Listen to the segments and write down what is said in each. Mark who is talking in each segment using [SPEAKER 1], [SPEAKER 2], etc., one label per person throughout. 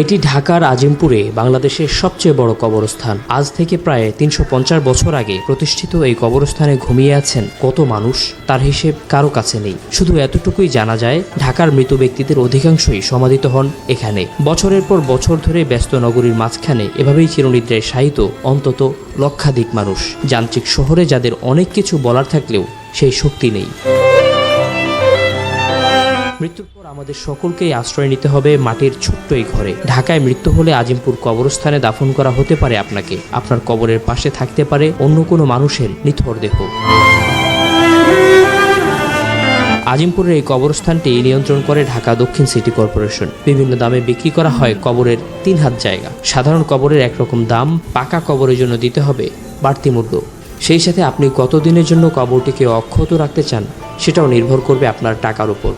[SPEAKER 1] এটি ঢাকার আজিমপুরে বাংলাদেশের সবচেয়ে বড় কবরস্থান। আজ থেকে প্রায় তিনশো পঞ্চাশ বছর আগে প্রতিষ্ঠিত এই কবরস্থানে ঘুমিয়ে আছেন কত মানুষ, তার হিসেব কারও কাছে নেই। শুধু এতটুকুই জানা যায়, ঢাকার মৃত ব্যক্তিদের অধিকাংশই সমাধিত হন এখানে। বছরের পর বছর ধরে ব্যস্ত নগরীর মাঝখানে এভাবেই চিরনিদ্রায় শায়িত অন্তত লক্ষাধিক মানুষ। যান্ত্রিক শহরে যাদের অনেক কিছু বলার থাকলেও সেই শক্তি নেই। মৃত্যুর পর আমাদের সকলকেই আশ্রয় নিতে হবে মাটির ছোট্ট এই ঘরে। ঢাকায় মৃত্যু হলে আজিমপুর কবরস্থানে দাফন করা হতে পারে আপনাকে। আপনার কবরের পাশে থাকতে পারে অন্য কোনো মানুষের নিথর দেহ। আজিমপুরের এই কবরস্থানটি নিয়ন্ত্রণ করে ঢাকা দক্ষিণ সিটি কর্পোরেশন। বিভিন্ন দামে বিক্রি করা হয় কবরের তিন হাত জায়গা। সাধারণ কবরের একরকম দাম পাকা কবরের জন্য দিতে হবে বাড়তি মূল্য। সেই সাথে আপনি কতদিনের জন্য কবরটিকে অক্ষত রাখতে চান, সেটাও নির্ভর করবে আপনার টাকার উপর।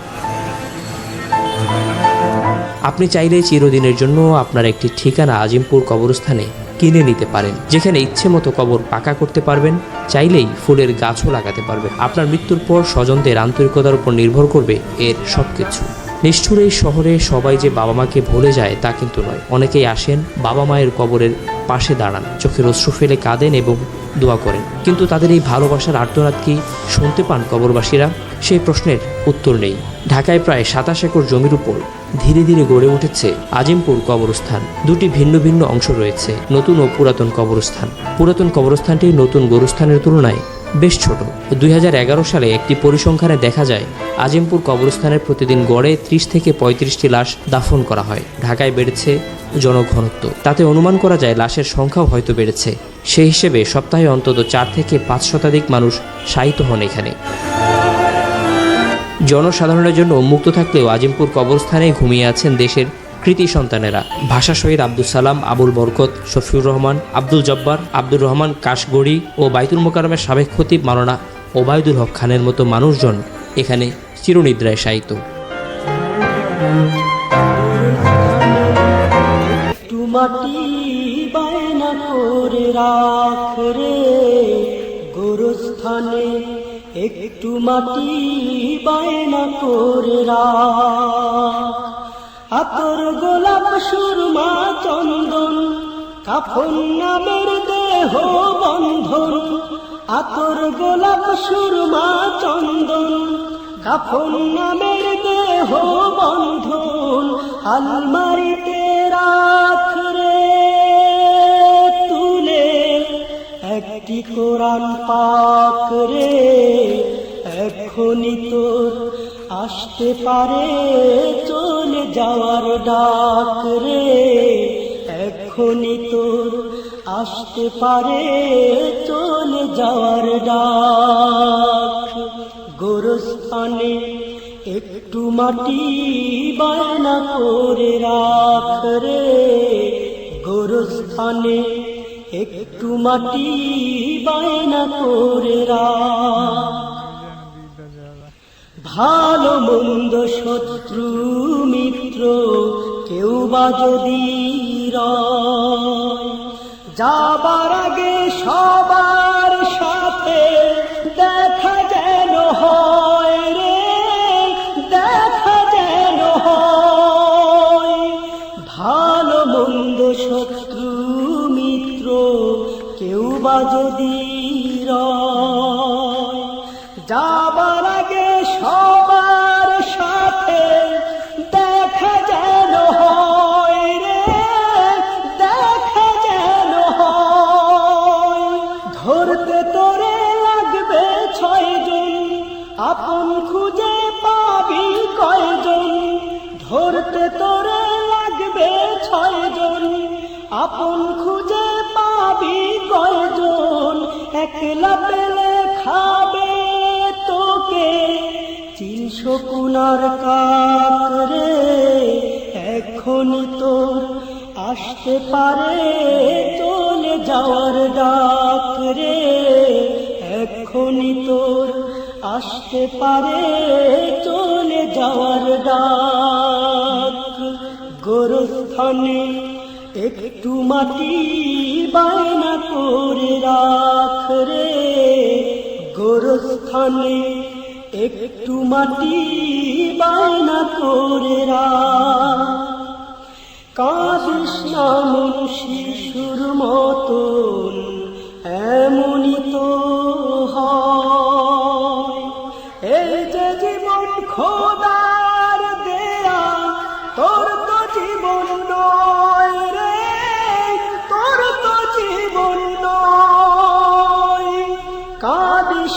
[SPEAKER 1] আপনি চাইলে চিরদিনের জন্য আপনার একটি ঠিকানা আজিমপুর কবরস্থানে কিনে নিতে পারেন। যেখানে ইচ্ছে মতো কবর পাকা করতে পারবেন, চাইলেই ফুলের গাছও লাগাতে পারবেন। আপনার মৃত্যুর পর স্বজনদের আন্তরিকতার উপর নির্ভর করবে এর সব কিছু নিষ্ঠুর এই শহরে সবাই যে বাবা মাকে ভুলে যায় তা কিন্তু নয়। অনেকেই আসেন বাবা মায়ের কবরের পাশে দাঁড়ান, চোখের অশ্রু ফেলে কাঁদেন এবং দোয়া করেন। কিন্তু তাদের এই ভালোবাসার আর্তনাদ কি শুনতে পান কবরবাসীরা? সেই প্রশ্নের উত্তর নেই। ঢাকায় প্রায় সাতাশ একর জমির উপর ধীরে ধীরে গড়ে উঠেছে আজিমপুর কবরস্থান। দুটি ভিন্ন ভিন্ন অংশ রয়েছে, নতুন ও পুরাতন কবরস্থান। পুরাতন কবরস্থানটি নতুন গোরস্থানের তুলনায় বেশ ছোট। দুই হাজার এগারো সালে একটি পরিসংখ্যানে দেখা যায়, আজিমপুর কবরস্থানের প্রতিদিন গড়ে ত্রিশ থেকে পঁয়ত্রিশটি লাশ দাফন করা হয়। ঢাকায় বেড়েছে জনঘনত্ব। তাতে অনুমান করা যায় লাশের সংখ্যাও হয়তো বেড়েছে। সেই হিসেবে সপ্তাহে অন্তত চার থেকে পাঁচ শতাধিক মানুষ শায়িত হন এখানে। জনসাধারণের জন্য উন্মুক্ত থাকলেও আজিমপুর কবরস্থানে ঘুমিয়ে আছেন দেশের কৃতি সন্তানেরা। ভাষা শহীদ আব্দুল সালাম, আবুল বরকত, শফিউর রহমান, আব্দুল জব্বার, আব্দুর রহমান কাশগড়ি ও বাইতুল মোকারমের সাবেক খতিব মাওলানা ওবায়দুল হক খানের মতো মানুষজন এখানে চিরনিদ্রায় শায়িত।
[SPEAKER 2] মাটি বায়না রে, গোরস্থানে একটু মাটি বায়না করে রাখ। আতর গোলাপ সুরমা চন্দন, কাফন নামের দেহ বন্ধন। আতর গোলাপ সুরমা চন্দন, কাফন নামের দেহ বন্ধন। আলমারিতে রাখ রে তুলে, একটি কোরআন পাক রে এখনই আসতে পারে চলে যাওয়ার ডাক রে। এখনই তোর আসতে পারে চলে যাওয়ার ডাক। গোরস্থানে একটু মাটি বায়না করে রাখ রে। গোরস্থানে একটু মাটি বায়না করে রাখ। ভালো মন্দ শত্রু মিত্র কেউ বা যদি যাবার আগে সবার সাথে দেখা যেন হয় রে, দেখা যেন হয়। ভালো মন্দ শত্রু মিত্র কেউ বা যদি আগে সবার সাথে দেখা যেন হয় রে, দেখা যেন হয়। ধরতে তোরে লাগবে ছয়জন আপন খুঁজে পাবি কয়জন? ধরতে তোরে লাগবে ছয়জন আপন খুঁজে পাবি কয়জন? একলা পেলে খাবে তোকে। শকুনার কাক রে এখনই তোর আসতে পারে। চলে যাওয়ার ডাক রে এখনই তোর আসতে পারে। চলে যাওয়ার ডাক, গোরস্থানে একটু মাটি বায়না করে রাখ রে গোরস্থানে একটু মাটি বায়না করে মন শিশুর মতন, এমনই তো এই জীবন খোদার দেয়া, তোর তো জীবন নয় রে, তোর তো জীবন নয়। কাঁদিস